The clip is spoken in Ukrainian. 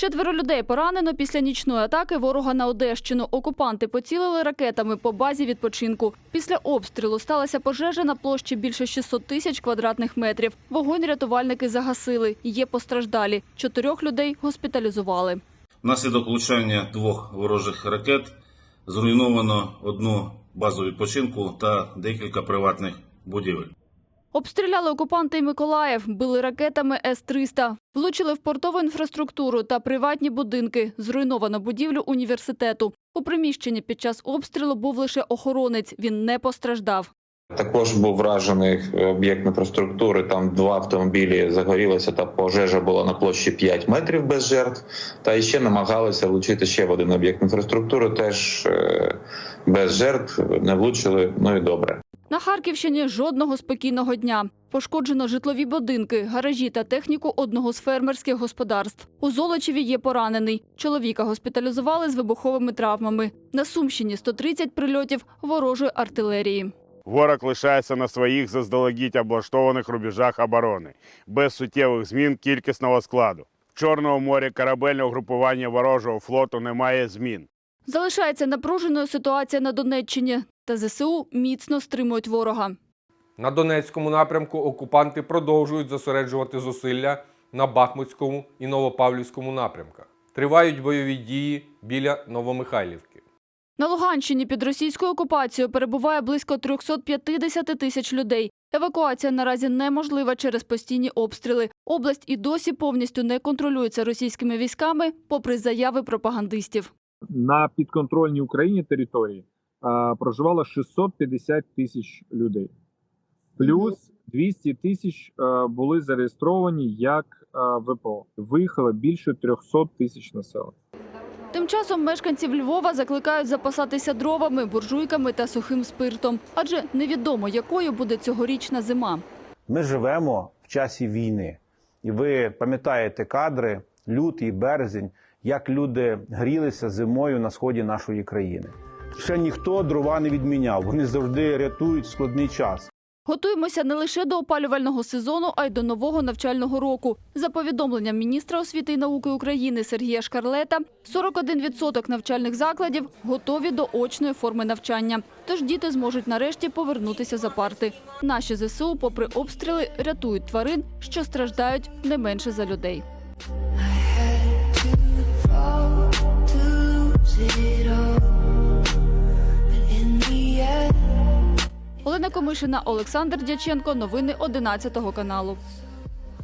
Четверо людей поранено після нічної атаки ворога на Одещину. Окупанти поцілили ракетами по базі відпочинку. Після обстрілу сталася пожежа на площі більше 600 тисяч квадратних метрів. Вогонь рятувальники загасили. Є постраждалі. Чотирьох людей госпіталізували. Внаслідок влучання двох ворожих ракет зруйновано одну базу відпочинку та декілька приватних будівель. Обстріляли окупанти Миколаїв, били ракетами С-300. Влучили в портову інфраструктуру та приватні будинки. Зруйновано будівлю університету. У приміщенні під час обстрілу був лише охоронець. Він не постраждав. Також був вражений об'єкт інфраструктури. Там два автомобілі загорілися, та пожежа була на площі 5 метрів без жертв. Та ще намагалися влучити ще в один об'єкт інфраструктури, теж е, без жертв не влучили. Ну і добре. На Харківщині жодного спокійного дня. Пошкоджено житлові будинки, гаражі та техніку одного з фермерських господарств. У Золочеві є поранений. Чоловіка госпіталізували з вибуховими травмами. На Сумщині 130 прильотів ворожої артилерії. Ворог лишається на своїх заздалегідь облаштованих рубежах оборони, без суттєвих змін кількісного складу. В Чорному морі корабельного групування ворожого флоту немає змін. Залишається напруженою ситуація на Донеччині, та ЗСУ міцно стримують ворога. На Донецькому напрямку окупанти продовжують зосереджувати зусилля на Бахмутському і Новопавлівському напрямках. Тривають бойові дії біля Новомихайлівки. На Луганщині під російською окупацією перебуває близько 350 тисяч людей. Евакуація наразі неможлива через постійні обстріли. Область і досі повністю не контролюється російськими військами, попри заяви пропагандистів. На підконтрольній Україні території а, проживало 650 тисяч людей. Плюс 200 тисяч а, були зареєстровані як а, ВПО. Виїхало більше 300 тисяч населення. Тим часом мешканців Львова закликають запасатися дровами, буржуйками та сухим спиртом, адже невідомо, якою буде цьогорічна зима. Ми живемо в часі війни, і ви пам'ятаєте кадри, лютий, березень, як люди грілися зимою на сході нашої країни. Ще ніхто дрова не відміняв. Вони завжди рятують складний час. Готуємося не лише до опалювального сезону, а й до нового навчального року. За повідомленням міністра освіти і науки України Сергія Шкарлета, 41% навчальних закладів готові до очної форми навчання. Тож діти зможуть нарешті повернутися за парти. Наші ЗСУ, попри обстріли, рятують тварин, що страждають не менше за людей. Олена Комишина, Олександр Дяченко. Новини 11 каналу.